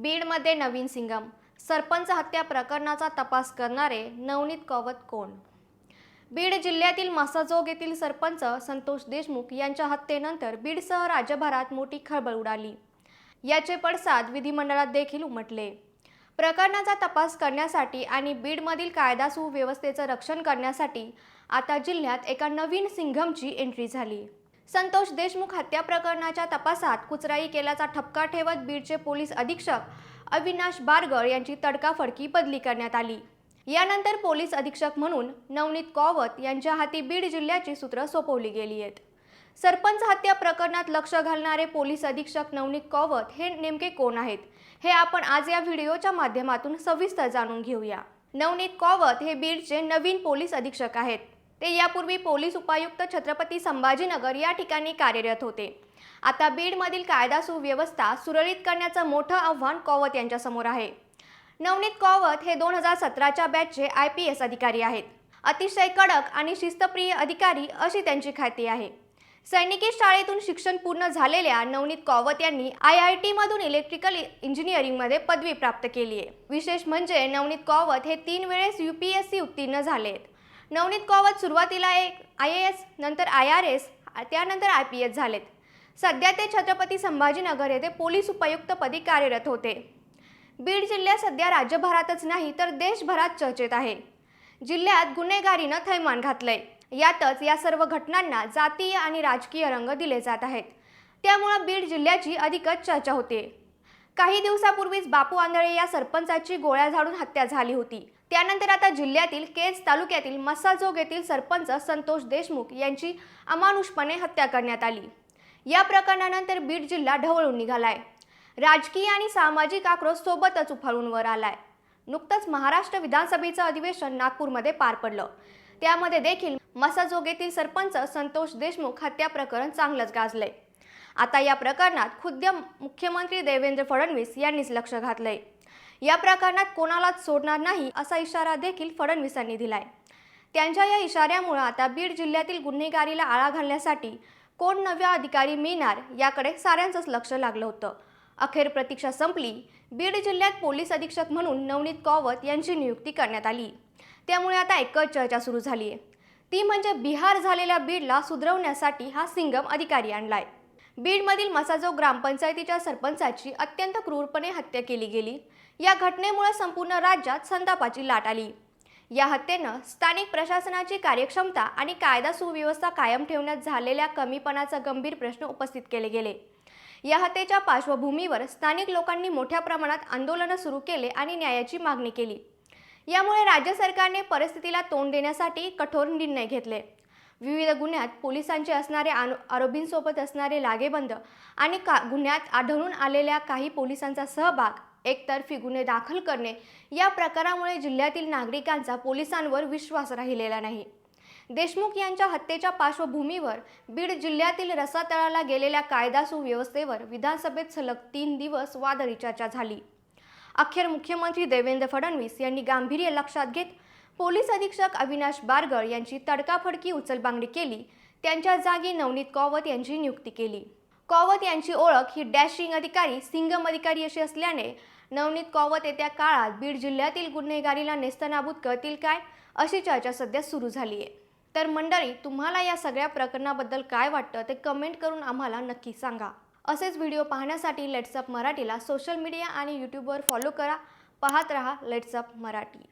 बीडमध्ये नवीन सिंगम. सरपंच हत्या प्रकरणाचा तपास करणारे नवनीत कवत कोण? बीड जिल्ह्यातील मासाजोग येथील सरपंच संतोष देशमुख यांच्या हत्येनंतर बीडसह राज्यभरात मोठी खळबळ उडाली. याचे पडसाद विधिमंडळात देखील उमटले. प्रकरणाचा तपास करण्यासाठी आणि बीडमधील कायदा सुव्यवस्थेचं रक्षण करण्यासाठी आता जिल्ह्यात एका नवीन सिंघमची एंट्री झाली. संतोष देशमुख हत्या प्रकरणाच्या तपासात कुचराई केल्याचा ठपका ठेवत बीडचे पोलीस अधीक्षक अविनाश बारगळ यांची तडकाफडकी बदली करण्यात आली. यानंतर पोलीस अधीक्षक म्हणून नवनीत कौवत यांच्या हाती बीड जिल्ह्याची सूत्र सोपवली गेली आहेत. सरपंच हत्या प्रकरणात लक्ष घालणारे पोलीस अधीक्षक नवनीत कौवत हे नेमके कोण आहेत? हे आपण आज या व्हिडिओच्या माध्यमातून सविस्तर जाणून घेऊया. नवनीत कौवत हे बीडचे नवीन पोलीस अधीक्षक आहेत. ते यापूर्वी पोलीस उपायुक्त छत्रपती संभाजीनगर या ठिकाणी कार्यरत होते. आता बीडमधील कायदा सुव्यवस्था सुरळीत करण्याचं मोठं आव्हान कौवत यांच्यासमोर आहे. नवनीत कौवत हे दोन हजार सतराच्या बॅचचे आय पी एस अधिकारी आहेत. अतिशय कडक आणि शिस्तप्रिय अधिकारी अशी त्यांची ख्याती आहे. सैनिकी शाळेतून शिक्षण पूर्ण झालेल्या नवनीत कौवत यांनी आय आय टीमधून इलेक्ट्रिकल इंजिनिअरिंगमध्ये पदवी प्राप्त केली आहे विशेष म्हणजे नवनीत कौवत हे तीन वेळेस यू पी एस सी उत्तीर्ण झाले आहेत नवनीत कौवत सुरुवातीला एक आय ए एस नंतर आय आर एस त्यानंतर आय पी एस झालेत. सध्या ते छत्रपती संभाजीनगर येथे पोलीस उपायुक्तपदी कार्यरत होते. बीड जिल्हा सध्या राज्यभरातच नाही तर देशभरात चर्चेत आहे. जिल्ह्यात गुन्हेगारीनं थैमान घातलंय. यातच या सर्व घटनांना जातीय आणि राजकीय रंग दिले जात आहेत. त्यामुळं बीड जिल्ह्याची अधिकच चर्चा होते. काही दिवसापूर्वीच बापू आंधळे या सरपंचाची गोळ्या झाडून हत्या झाली होती. त्यानंतर आता जिल्ह्यातील केज तालुक्यातील मसाजोग येथील सरपंच संतोष देशमुख यांची अमानुषपणे हत्या करण्यात आली. या प्रकरणानंतर बीड जिल्हा ढवळून निघालाय. राजकीय आणि सामाजिक आक्रोश सोबतच उफाळून वर आलाय. नुकतंच महाराष्ट्र विधानसभेचं अधिवेशन नागपूरमध्ये पार पडलं. त्यामध्ये देखील मसाजोग येथील सरपंच संतोष देशमुख हत्या प्रकरण चांगलंच गाजलंय. आता या प्रकरणात खुद्द मुख्यमंत्री देवेंद्र फडणवीस यांनीच लक्ष घातलंय. या प्रकरणात कोणालाच सोडणार नाही असा इशारा देखील फडणवीसांनी दिलाय. त्यांच्या या इशाऱ्यामुळे आता बीड जिल्ह्यातील गुन्हेगारीला आळा घालण्यासाठी कोण नव्या अधिकारी मिळणार याकडे साऱ्यांचंच लक्ष लागलं होतं. अखेर प्रतीक्षा संपली. बीड जिल्ह्यात पोलीस अधीक्षक म्हणून नवनीत कौवत यांची नियुक्ती करण्यात आली. त्यामुळे आता एकच चर्चा सुरू झाली आहे ती म्हणजे बिहार झालेल्या बीडला सुधरवण्यासाठी हा सिंगम अधिकारी आणलाय. बीडमधील मसाजो ग्रामपंचायतीच्या सरपंचाची अत्यंत क्रूरपणे हत्या केली गेली. या घटनेमुळे संपूर्ण राज्यात संतापाची लाट आली. या हत्येनं स्थानिक प्रशासनाची कार्यक्षमता आणि कायदा सुव्यवस्था कायम ठेवण्यात झालेल्या कमीपणाचा गंभीर प्रश्न उपस्थित केले गेले. या हत्येच्या पार्श्वभूमीवर स्थानिक लोकांनी मोठ्या प्रमाणात आंदोलनं सुरू केले आणि न्यायाची मागणी केली. यामुळे राज्य सरकारने परिस्थितीला तोंड देण्यासाठी कठोर निर्णय घेतले. विविध गुन्ह्यात पोलिसांचे असणारे आनो आरोपींसोबत असणारे लागेबंद आणि का गुन्ह्यात आढळून आलेल्या काही पोलिसांचा सहभाग एकतर्फी गुन्हे दाखल करणे या प्रकारामुळे जिल्ह्यातील नागरिकांचा पोलिसांवर विश्वास राहिलेला नाही. देशमुख यांच्या हत्येच्या पार्श्वभूमीवर बीड जिल्ह्यातील रसातळाला गेलेल्या कायदा सुव्यवस्थेवर विधानसभेत सलग तीन दिवस वादळी चर्चा झाली. अखेर मुख्यमंत्री देवेंद्र फडणवीस यांनी गांभीर्य लक्षात घेत पोलीस अधीक्षक अविनाश बारगळ यांची तडकाफडकी उचलबांगडी केली. त्यांच्या जागी नवनीत कौवत यांची नियुक्ती केली. कौवत यांची ओळख ही डॅशिंग अधिकारी सिंगम अधिकारी अशी असल्याने नवनीत कौवत येत्या काळात बीड जिल्ह्यातील गुन्हेगारीला नेस्तनाबूत करतील काय अशी चर्चा सध्या सुरू झाली आहे तर मंडळी तुम्हाला या सगळ्या प्रकरणाबद्दल काय वाटतं ते कमेंट करून आम्हाला नक्की सांगा. असेच व्हिडिओ पाहण्यासाठी लेट्सअप मराठीला सोशल मीडिया आणि यूट्यूबवर फॉलो करा. पाहत रहा लेट्सअप मराठी.